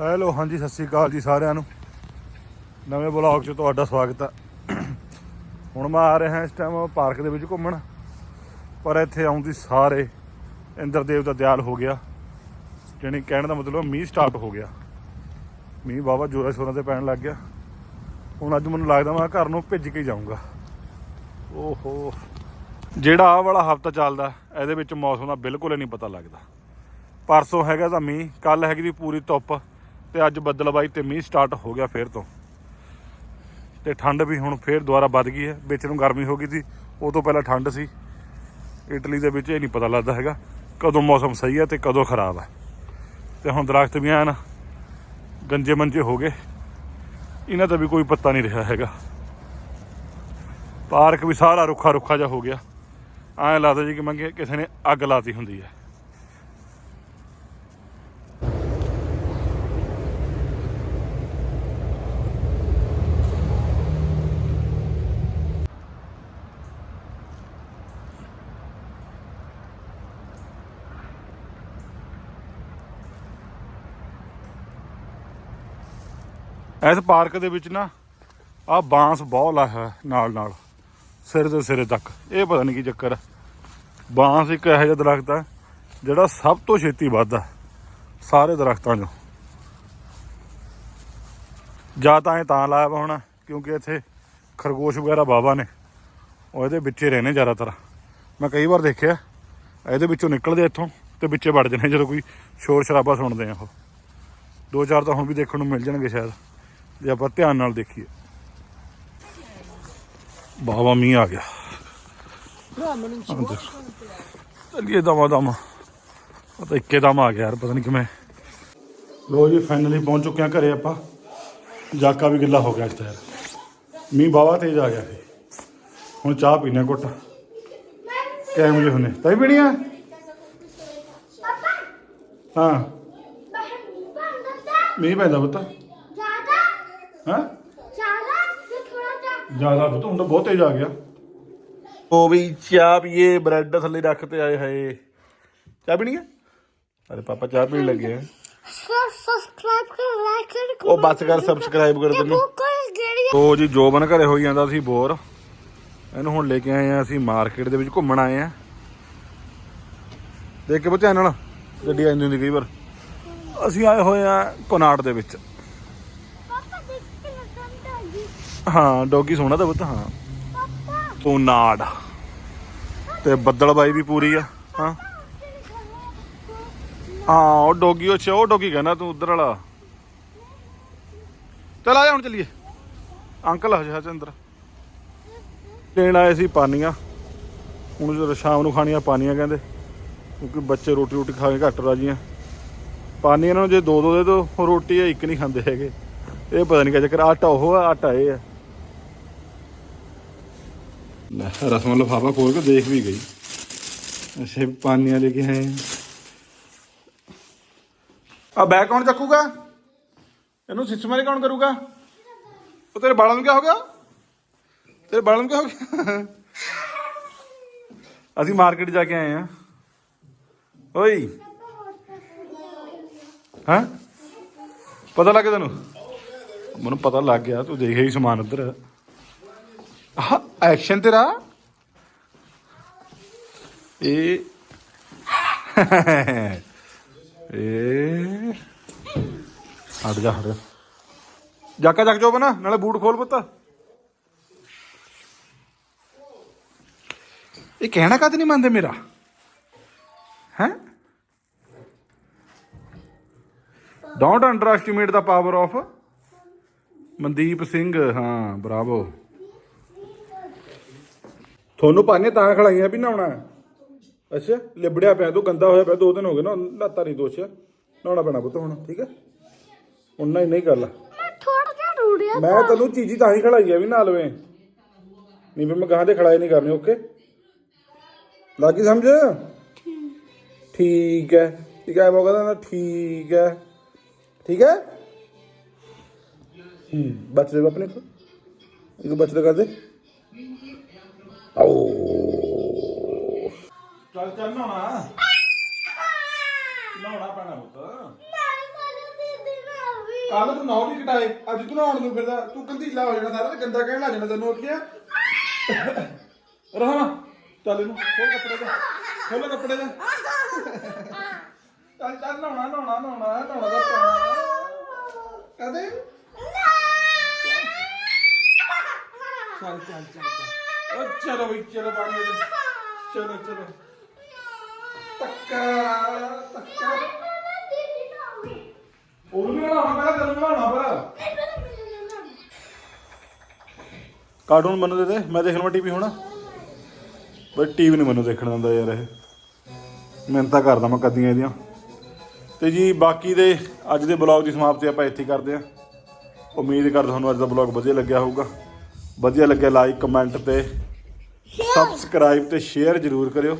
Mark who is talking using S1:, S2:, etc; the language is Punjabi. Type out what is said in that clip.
S1: ਹੈਲੋ, ਹਾਂਜੀ, ਸਤਿ ਸ੍ਰੀ ਅਕਾਲ ਜੀ ਸਾਰਿਆਂ ਨੂੰ। ਨਵੇਂ ਬਲੌਗ 'ਚ ਤੁਹਾਡਾ ਸਵਾਗਤ ਹੈ ਹੁਣ ਮੈਂ ਆ ਰਿਹਾ ਇਸ ਟਾਈਮ ਪਾਰਕ ਦੇ ਵਿੱਚ ਘੁੰਮਣ, ਪਰ ਇੱਥੇ ਆਉਂਦੀ ਸਾਰੇ ਇੰਦਰਦੇਵ ਦਾ ਦਿਆਲ ਹੋ ਗਿਆ। ਜਾਣੀ ਕਹਿਣ ਦਾ ਮਤਲਬ ਮੀਂਹ ਸਟਾਰਟ ਹੋ ਗਿਆ। ਮੀਂਹ ਬਾਬਾ ਜੋਰਾਂ ਸ਼ੋਰਾਂ ਤੇ ਪੈਣ ਲੱਗ ਗਿਆ। ਹੁਣ ਅੱਜ ਮੈਨੂੰ ਲੱਗਦਾ ਮੈਂ ਘਰ ਨੂੰ ਭਿੱਜ ਕੇ ਹੀ ਜਾਊਂਗਾ। ਓਹੋ। ਜਿਹੜਾ ਆ ਵਾਲਾ ਹਫਤਾ ਚੱਲਦਾ, ਇਹਦੇ ਵਿੱਚ ਮੌਸਮ ਦਾ ਬਿਲਕੁਲ ਹੀ ਨਹੀਂ ਪਤਾ ਲੱਗਦਾ। ਪਰਸੋਂ ਹੈਗਾ ਤਾਂ ਮੀਂਹ ਕੱਲ ਹੈਗੀ ਦੀ ਪੂਰੀ ਧੁੱਪ। ਤੇ ਅੱਜ ਬੱਦਲਬਾਈ ਤੇ ਮੀਂਹ ਸਟਾਰਟ ਹੋ ਗਿਆ ਫੇਰ ਤੋਂ। ਤੇ ਠੰਡ ਵੀ ਹੁਣ ਫੇਰ ਦੁਬਾਰਾ ਵੱਧ ਗਈ ਹੈ। ਵਿੱਚ ਨੂੰ ਗਰਮੀ ਹੋ ਗਈ ਸੀ, ਉਹ ਤੋਂ ਪਹਿਲਾਂ ਠੰਡ ਸੀ। ਇਟਲੀ ਦੇ ਵਿੱਚ ਇਹ ਨਹੀਂ ਪਤਾ ਲੱਗਦਾ ਹੈਗਾ ਕਦੋਂ ਮੌਸਮ ਸਹੀ ਹੈ ਤੇ ਕਦੋਂ ਖਰਾਬ ਹੈ। ਤੇ ਹੁਣ ਦਰਖਤ ਵੀ ਐਨ ਗੰਜੇ ਮੰਜੇ ਹੋ ਗਏ। ਇਹਨਾਂ ਦਾ ਵੀ ਕੋਈ ਪੱਤਾ ਨਹੀਂ ਰਿਹਾ ਹੈਗਾ। ਪਾਰਕ ਵੀ ਸਾਰਾ ਰੁੱਖਾ ਰੁੱਖਾ ਜਿਹਾ ਹੋ ਗਿਆ। ਐਂ ਲੱਗਦਾ ਜੀ ਕਿ ਮੰਗੇ ਕਿਸੇ ਨੇ ਅੱਗ ਲਾਤੀ ਹੁੰਦੀ ਹੈ। ਇਸ ਪਾਰਕ ਦੇ ਵਿੱਚ ਨਾ ਆ ਬਾਂਸ ਬਹੁਤ ਲਾਇਆ ਨਾਲ ਨਾਲ, ਸਿਰ ਦੇ ਸਿਰੇ ਤੱਕ। ਇਹ ਪਤਾ ਨਹੀਂ ਕੀ ਚੱਕਰ ਬਾਂਸ ਇੱਕ ਇਹੋ ਜਿਹਾ ਦਰਖਤ ਹੈ ਜਿਹੜਾ ਸਭ ਤੋਂ ਛੇਤੀ ਵੱਧਦਾ ਸਾਰੇ ਦਰਖਤਾਂ 'ਚੋਂ। ਜਾਂ ਤਾਂ ਇਹ ਤਾਂ ਲਾਇਆ ਵਾ ਹੋਣਾ, ਕਿਉਂਕਿ ਇੱਥੇ ਖਰਗੋਸ਼ ਵਗੈਰਾ ਬਾਵਾ ਨੇ। ਉਹ ਇਹਦੇ ਵਿੱਚ ਵਿੱਚੇ ਰਹਿੰਦੇ ਜ਼ਿਆਦਾਤਰ। ਮੈਂ ਕਈ ਵਾਰ ਦੇਖਿਆ, ਇਹਦੇ ਵਿੱਚੋਂ ਨਿਕਲਦੇ ਇੱਥੋਂ ਤੇ ਵਿੱਚੇ ਵੜ ਜਾਂਦੇ ਜਦੋਂ ਕੋਈ ਸ਼ੋਰ ਸ਼ਰਾਬਾ ਸੁਣਦੇ ਆ ਉਹ। ਦੋ ਚਾਰ ਤਾਂ ਹੁਣ ਵੀ ਦੇਖਣ ਨੂੰ ਮਿਲ ਜਾਣਗੇ ਸ਼ਾਇਦ। ਜੇ ਆਪਾਂ ਧਿਆਨ ਨਾਲ ਦੇਖੀਏ। ਬਾਬਾ ਮੀਂਹ ਆ ਗਿਆ। ਚੱਲੀਏ ਦਮਾ ਦਮ ਉਹ ਤਾਂ ਇੱਕੇ ਦਮ ਆ ਗਿਆ ਯਾਰ ਪਤਾ ਨਹੀਂ ਕਿਵੇਂ। ਲੋ ਜੀ ਫਾਈਨਲੀ ਪਹੁੰਚ ਚੁੱਕੇ ਆ ਘਰੇ ਆਪਾਂ। ਜਾਕਾ ਵੀ ਗਿੱਲਾ ਹੋ ਗਿਆ ਅੱਜ ਤਾਂ ਯਾਰ। ਮੀਂਹ ਬਾਵਾ ਤੇਜ਼ ਆ ਗਿਆ ਸੀ ਹੁਣ ਚਾਹ ਪੀਣੇ ਘੁੱਟ। ਕਿੰਨੇ ਵਜੇ ਹੁੰਨੇ ਤਾਈ ਪੀਣੀ ਆ? ਹਾਂ। ਮੀਂਹ ਪੈਂਦਾ ਪੁੱਤ। ਹਾਂ? ਜ਼ਿਆਦਾ? ਪੁੱਤ ਹੁਣ ਤਾਂ ਬਹੁਤ ਤੇਜ਼ ਆ ਗਿਆ। ਉਹ ਵੀ ਚਾਹ ਪੀਏ ਬ੍ਰੈਡ ਥੱਲੇ ਰੱਖ ਤੇ ਆਏ ਹਾਏ। ਚਾਹ ਪੀਣੀ ਆ? ਅਰੇ ਪਾਪਾ ਚਾਹ ਪੀਣ ਲੱਗੇ ਆ।
S2: ਸਬਸਕ੍ਰਾਈਬ ਕਰ ਲਾਈਕ ਕਰ
S1: ਉਹ ਬਸ ਕਰ ਸਬਸਕ੍ਰਾਈਬ ਕਰ ਤੈਨੂੰ। ਤੋ ਜੀ ਜੋਬਨ ਘਰੇ ਹੋਈ ਜਾਂਦਾ ਸੀ ਬੋਰ। ਇਹਨੂੰ ਹੁਣ ਲੈ ਕੇ ਆਏ ਆ ਅਸੀਂ ਮਾਰਕੀਟ ਦੇ ਵਿੱਚ ਘੁੰਮਣ ਆਏ ਆ। ਦੇਖ ਕੇ ਬੱਚਿਆਂ ਨਾਲ ਗੱਡੀ ਆਉਂਦੀ ਹੁੰਦੀ ਕਈ ਵਾਰ। ਅਸੀਂ ਆਏ ਹੋਏ ਆ ਕੋਨਾਟ ਦੇ ਵਿੱਚ
S2: ਪਾਪਾ ਦੇਖ ਕੇ ਸਮਝਾ ਜੀ
S1: ਹਾਂ, ਡੌਗੀ ਸੋਹਣਾ ਤਾਂ ਪੁੱਤ, ਹਾਂ।
S2: ਪਾਪਾ
S1: ਕੋਨਾਟ ਤੇ ਬੱਦਲਬਾਈ ਵੀ ਪੂਰੀ ਆ, ਹਾਂ। ਹਾਂ, ਉਹ ਡੌਗੀ, ਉਹ ਅੱਛਾ ਉਹ ਡੌਗੀ ਕਹਿੰਦਾ ਤੂੰ ਉਧਰ ਵਾਲਾ। ਚਲ ਆ ਜਾ ਹੁਣ ਚੱਲੀਏ। ਅੰਕਲ ਹਜੇ ਹਜੇ ਅੰਦਰ। ਲੈਣ ਆਏ ਸੀ ਪਾਨੀਆਂ। ਹੁਣ ਜਦੋਂ ਸ਼ਾਮ ਨੂੰ ਖਾਣੀਆਂ ਪਾਨੀਆਂ ਕਹਿੰਦੇ, ਕਿਉਂਕਿ ਬੱਚੇ ਰੋਟੀ ਰੋਟੀ ਖਾ ਕੇ ਘੱਟ ਰਾਜੀਆਂ ਆ। ਇਹਨਾਂ ਨੂੰ ਜੇ ਦੋ ਦੋ ਦੇ ਦੋ ਰੋਟੀ ਇੱਕ ਨਹੀਂ ਖਾਂਦੇ ਹੈਗੇ। ਇਹ ਪਤਾ ਨਹੀਂ ਕਿਆ ਚੱਕਰ, ਆਟਾ ਉਹ ਆ, ਆਟਾ ਇਹ ਆ। ਲੈ ਰਸਮ ਲਫਾਫਾ ਖੋਲ ਕੇ ਦੇਖ ਵੀ ਗਈ। ਅੱਛੇ ਪਾਨੀਆਂ ਲੈ ਕੇ ਆਏ। ਆ ਬੈਗ ਕੌਣ ਚੱਕੂਗਾ? ਇਹਨੂੰ ਸਿਸਟਮਾਰੀ ਕੌਣ ਕਰੂਗਾ? ਉਹ ਤੇਰੇ ਬਾਲਾਂ ਨੂੰ ਕੀ ਹੋ ਗਿਆ? ਤੇਰੇ ਬਾਲਾਂ ਨੂੰ ਕੀ ਹੋ ਗਿਆ? ਅਸੀਂ ਮਾਰਕੀਟ ਜਾ ਕੇ ਆਏ ਆ। ਓਏ। ਹਾਂ? ਪਤਾ ਲੱਗ ਗਿਆ ਤੈਨੂੰ? ਮੈਨੂੰ ਪਤਾ ਲੱਗ ਗਿਆ, ਤੂੰ ਦੇਖਿਆ ਹੀ ਸਮਾਨ ਉੱਧਰ। ਐਕਸ਼ਨ ਤੇਰਾ। ਇਹ ਇਹ ਹਟ ਜਾ, ਹਟ ਜਾਕਾ ਚੱਕ ਜੋ ਬਣਾ ਨਾਲੇ ਬੂਟ ਖੋਲ ਪੁੱਤ। ਇਹ ਕਹਿਣਾ ਕਦ ਨਹੀਂ ਮੰਨਦੇ ਮੇਰਾ? ਹੈ? Don't underestimate the power of Mandeep Singh, ਹਾਂ, ਬਰਾਵੋ। ਤੁਹਾਨੂੰ ਪਾਣੇ ਤਾਂ ਖਲਾਈਆਂ ਵੀ ਨਹਾਉਣਾ। ਅੱਛਾ ਲਿਬੜਿਆ ਪਿਆ ਤੂੰ ਗੰਦਾ ਹੋਇਆ ਪਿਆ ਦੋ ਦਿਨ ਹੋ ਗਏ ਨਾ ਲਾਤਾ ਨਹੀਂ ਦੋਸ਼। ਨਹਾਉਣਾ ਪੈਣਾ ਪੁੱਤ ਹੁਣ ਠੀਕ ਹੈ? ਉਨਾ ਹੀ ਨਹੀਂ ਕਰ ਲਾ
S2: ਮੈਂ ਥੋੜਾ ਜਿਹਾ ਰੂੜਿਆ
S1: ਮੈਂ ਤੈਨੂੰ ਚੀਜ਼ੀ ਤਾਂ ਹੀ ਖੜਾਈ ਆ ਵੀ ਨਾ ਲਵੇਂ ਨਹੀਂ ਵੀ ਮੈਂ ਗਾਂ ਤੇ ਖੜਾਈ ਨਹੀਂ ਕਰਨੀ ਓਕੇ? ਲੱਗੀ ਸਮਝ? ਠੀਕ ਹੈ। ਠੀਕ ਹੈ ਉਹ ਕਹਿੰਦਾ ਠੀਕ ਹੈ। ਠੀਕ ਹੈ? ਹੂੰ ਬੱਚ ਆਪਣੇ ਕੋ ਇੱਕ। ਬੱਚ ਕਰ ਦੇ ਆਓ ਚੱਲ ਚੱਲ ਨਹਾਉਣਾ। ਨਹਾਉਣਾ ਪੈਣਾ ਪੁੱਤ। ਕੱਲ ਤੂੰ ਨੌ ਵੀ ਕਟਾਏ ਅੱਜ ਤੂੰ ਨਹਾਉਣ ਨੂੰ ਫਿਰਦਾ। ਤੂੰ ਕੰਧੀਲਾ ਹੋ ਜਾਣਾ ਸਾਰਾ ਤੇ ਗੰਦਾ ਕਹਿਣ ਲੱਗ ਜਾਣਾ ਤੈਨੂੰ ਉੱਠ ਰਹਾ ਚੱਲ ਇਹਨੂੰ, ਖੋਲ ਕੱਪੜੇ ਦਾ, ਖੋਲ ਕੱਪੜੇ ਦਾ। ਚੱਲ ਚੱਲ ਨਹਾਉਣਾ ਨਹਾਉਣਾ ਨਹਾਉਣਾ ਨਹਾਉਣਾ ਦਾ ਪਾਣਾ। ਕਦੇ ਚੱਲ ਚੱਲ ਚੱਲ ਚੱਲ। ਉਹ ਚਲੋ ਬਈ, ਚਲੋ ਪਾਣੀ ਦੇ ਚਲੋ ਚਲੋ। ਤੱਕਾ ਤੱਕਾ ਉਹਨੂੰ ਵੀ ਨਹਾਉਣਾ ਪਹਿਲਾਂ ਤੈਨੂੰ ਵੀ ਪਹਿਲਾਂ
S3: ਕਾਰਟੂਨ ਮੈਨੂੰ ਦੇ ਦੇ, ਮੈਂ ਦੇਖ ਲਵਾਂ ਟੀਵੀ ਹੁਣ। ਬਈ ਟੀਵੀ ਨਹੀਂ ਮੈਨੂੰ ਦੇਖਣ ਦਿੰਦਾ ਯਾਰ ਇਹ। ਮਿਹਨਤਾਂ ਕਰਦਾ ਮੈਂ ਕਦੀਆਂ ਇਹਦੀਆਂ। ਤੇ ਜੀ, ਬਾਕੀ ਦੇ ਅੱਜ ਦੇ ਬਲੌਗ ਦੀ ਸਮਾਪਤੀ ਆਪਾਂ ਇੱਥੇ ਕਰਦੇ ਹਾਂ। ਉਮੀਦ ਕਰਦਾ ਤੁਹਾਨੂੰ ਅੱਜ ਦਾ ਬਲੌਗ ਵਧੀਆ ਲੱਗਿਆ ਹੋਊਗਾ। ਵਧੀਆ ਲੱਗਿਆ ਲਾਈਕ ਕਮੈਂਟ ਤੇ। ਸਬਸਕ੍ਰਾਈਬ ਤੇ ਸ਼ੇਅਰ ਜ਼ਰੂਰ ਕਰਿਓ।